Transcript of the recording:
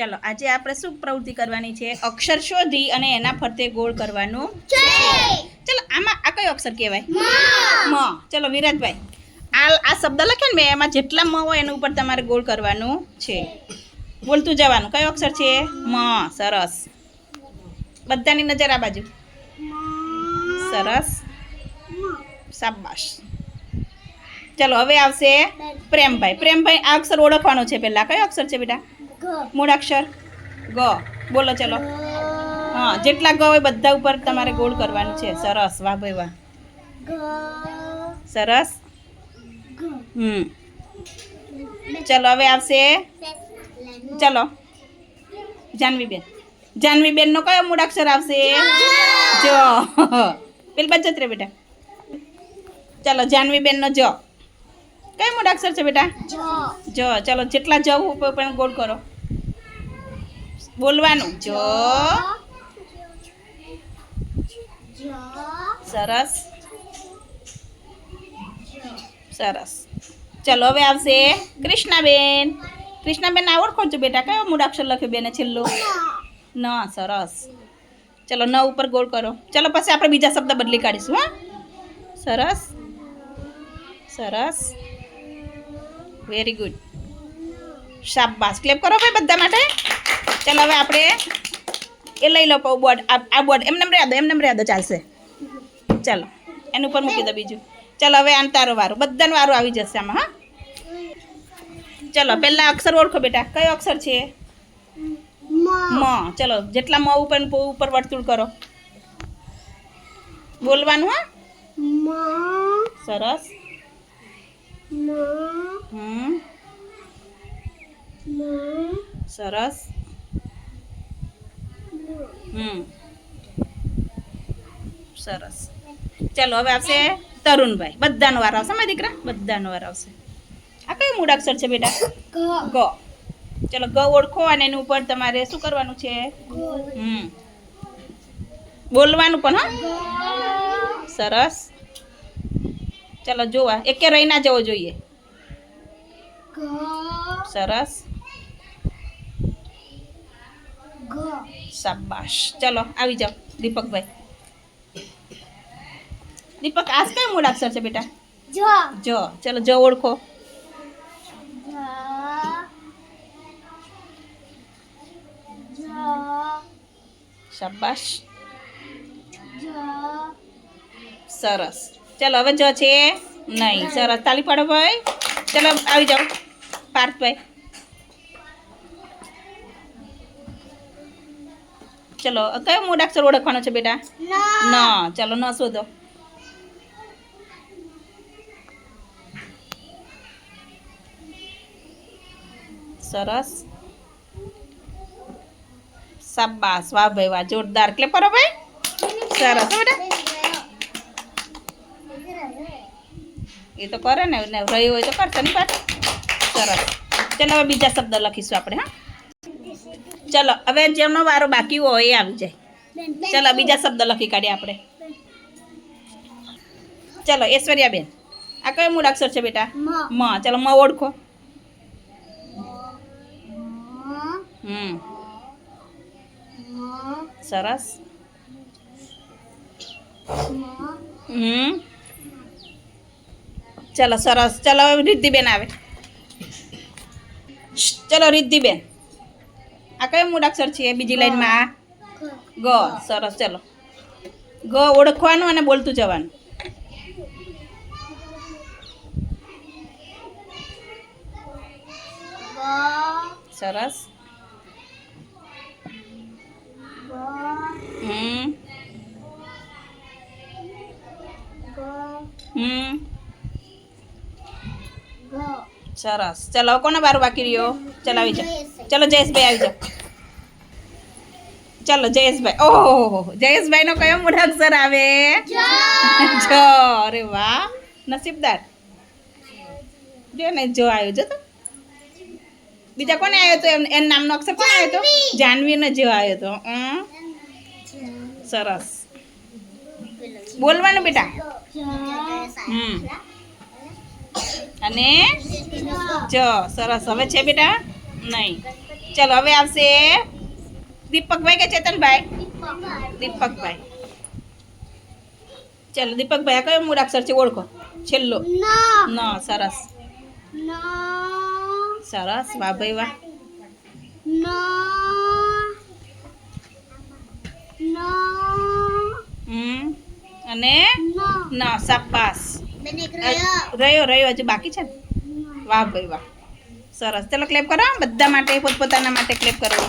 ચાલો આજે આપણે શું પ્રવૃત્તિ કરવાની છે? અક્ષર શોધી અને એના ફરતે ગોળ કરવાનું ચલો આમાં આ કયો અક્ષર કહેવાય? મ. ચલો વિરાજભાઈ આ આ શબ્દ લખે ને મેં એમાં જેટલા મ હોય એના ઉપર તમારે ગોળ કરવાનું છે. બોલતું જવાનું. કયો અક્ષર છે? મ. સરસ. બધાની નજર આ બાજુ. સરસ. શાબાશ. ચલો હવે આવશે પ્રેમભાઈ. પ્રેમભાઈ આ અક્ષર ઓળખવાનો છે પહેલા. કયો અક્ષર છે બેટા? મૂળાક્ષર ગ. બોલો ચલો. હા જેટલા ગ હોય બધા ઉપર તમારે ગોળ કરવાનું છે. સરસ વાહ ભાઈ વાહ. સરસ. હમ. ચલો હવે આવશે. ચલો. જાનવીબેન. જાનવીબેનનો કયો મૂળાક્ષર આવશે? જો. પેલી બચત રે બેટા. ચલો જાનવીબેનનો જ. કયો મૂળાક્ષર છે બેટા? જ. ચલો જેટલા જ ઉપર પણ ગોળ કરો. બોલવાનું. જો. સરસ. સરસ. ચલો, હવે આવશે કૃષ્ણાબેન. કૃષ્ણાબેન આ ઓળખો છો બેટા? કયો મૂળાક્ષર લખ્યો બેને છેલ્લું? ન. સરસ. ચલો, ન ઉપર ગોળ કરો. ચલો, પછી આપણે બીજા શબ્દ બદલી કાઢીશું, હા. સરસ. સરસ. વેરી ગુડ શાબાશ. ક્લેપ કરો ભાઈ બધા માટે. ચાલો હવે આપણે એ લઈ લો પાઉ બોર્ડ આ બોર્ડ એમને એમ રહ્યા દો એમને એમ રહ્યા દો ચાલશે. ચાલો એનું ઉપર મૂકી દો બીજું. ચાલો હવે આન તારો વારો. બધાને વારો આવી જશે આમાં હા? ચલો પહેલા અક્ષર ઓળખો બેટા. કયો અક્ષર છે? મ. ચલો જેટલા મ ઉપર ઉપર વર્તુળ કરો. બોલવાનું હા? સરસ. સરસ. હમ. સરસ. ચાલો હવે આવશે તરુણભાઈ. બધાનો વાર આવશે મારા દીકરા? બધાનો વાર આવશે. આ કયું મૂળાક્ષર છે બેટા? ગ. ચલો ગ ઓળખો અને એની ઉપર તમારે શું કરવાનું છે? હમ. બોલવાનું પણ હા. સરસ. ચલો જોવા. એકે રહી ના જવો જોઈએ. સરસ. શાબાશ. ચલો આવી જાઓ. દીપકભાઈ. દીપક આજ કઈ મૂળાક્ષર છે બેટા? જો. ચલો જો ઓળખો. શાબાશ. સરસ. ચલો હવે જો છે. નહીં સરસ. તાલી પાડો ભાઈ. ચલો આવી જાઓ. પાર્થભાઈ. ચલો કયો મૂળાક્ષર ઓળખવાનો છે બેટા? ન. ચલો ન શોધો. સરસ. શાબાશ વાહ ભાઈ વાહ જોરદાર. ક્લેપ કરો ભાઈ. સરસ બેટા. એ તો કરે ને રહ્યું હોય તો કરશે ને પાછું. સરસ. ચાલો હવે બીજા શબ્દ લખીશું આપણે હા? ચલો હવે જેમનો વારો બાકી હોય એ આવી જાય. ચલો બીજા શબ્દ લખી કાઢીએ આપણે. ચલો ઐશ્વર્યાબેન આ કયો મૂળાક્ષર છે બેટા? મ. ચલો મ ઓળખો. હમ. સરસ. હમ. ચલો સરસ. ચલો રિદ્ધિબેન આવે. ચલો રિદ્ધિબેન. આ કયો મૂળાક્ષર છે? બીજી લાઈનમાં આ? ગ. સરસ ચલો. ગ ઓળખવાનું અને બોલતું જવાનું. સરસ. સરસ. ચલો કોને બાર બાકી રહ્યો? ચલો આવી જાઓ ચલો જયેશભાઈ આવી જાઓ ચલો જયેશભાઈ. ઓહો જયેશભાઈ નો કયો મૂળાક્ષર આવે? જ. અરે વાહ. નસીબદાર. જો ને જો આવ્યો જો તો. બીજા કોને આવ્યો તો? એમ એના નામનો અક્ષર કોને આવ્યો તો? જાનવીને. જેવો આવ્યો તો. અમ. સરસ. બોલવાનું બેટા. હમ. અને જ. સરસ. હવે છે બેટા? નહીં. ચલો હવે આવશે દીપકભાઈ કે ચેતનભાઈ? દીપકભાઈ. ચલો દીપકભાઈ આ કયો મૂળાક્ષર છે? ઓળખો. છેલ્લો. ન. સરસ. સરસ. વાહ ભાઈ વાહ. અને ન. સાપાસ રહ્યો રહ્યો હજુ બાકી છે? ને વાહ ભાઈ વાહ. સરસ. ચલો ક્લેપ કરો બધા માટે પોતપોતાના માટે ક્લેપ કરો